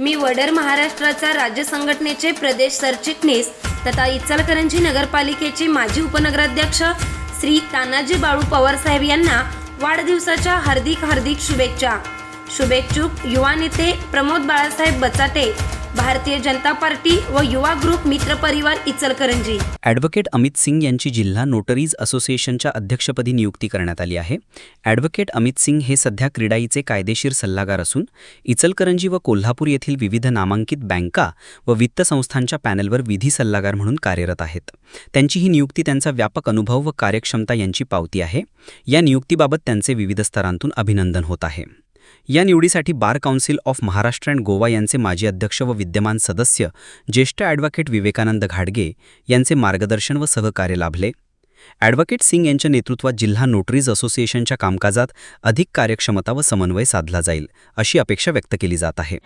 मी वडर महाराष्ट्राचा राज्य संघटनेचे प्रदेश सरचिटणीस तथा इचलकरंजी नगरपालिकेचे माजी उपनगराध्यक्ष श्री तानाजी बाळू पवारसाहेब यांना वाढदिवसाच्या हार्दिक हार्दिक शुभेच्छा. शुभेच्छुक युवा नेते प्रमोद बाळासाहेब बचाटे भारतीय जनता पार्टी व युवा ग्रुप मित्र परिवार इचलकरंजी. ॲडव्होकेट अमित सिंग यांची जिल्हा नोटरीज असोसिएशनच्या अध्यक्षपदी नियुक्ती करण्यात आली आहे. ॲडव्होकेट अमित सिंग हे सध्या क्रीडाईचे कायदेशीर सल्लागार असून इचलकरंजी व कोल्हापूर येथील विविध नामांकित बँका व वित्त संस्थांच्या पॅनलवर विधी सल्लागार म्हणून कार्यरत आहेत. त्यांची ही नियुक्ती त्यांचा व्यापक अनुभव व कार्यक्षमता यांची पावती आहे. या नियुक्तीबाबत त्यांचे विविध स्तरांतून अभिनंदन होत आहे. या निवडीसाठी bar council of Maharashtra and Goa यांचे माजी अध्यक्ष व विद्यमान सदस्य ज्येष्ठ ॲडव्होकेट विवेकानंद घाडगे यांचे मार्गदर्शन व सहकार्य लाभले. ॲडव्होकेट सिंग यांच्या नेतृत्वात जिल्हा नोटरीज असोसिएशनच्या कामकाजात अधिक कार्यक्षमता व समन्वय साधला जाईल अशी अपेक्षा व्यक्त केली जात आहे.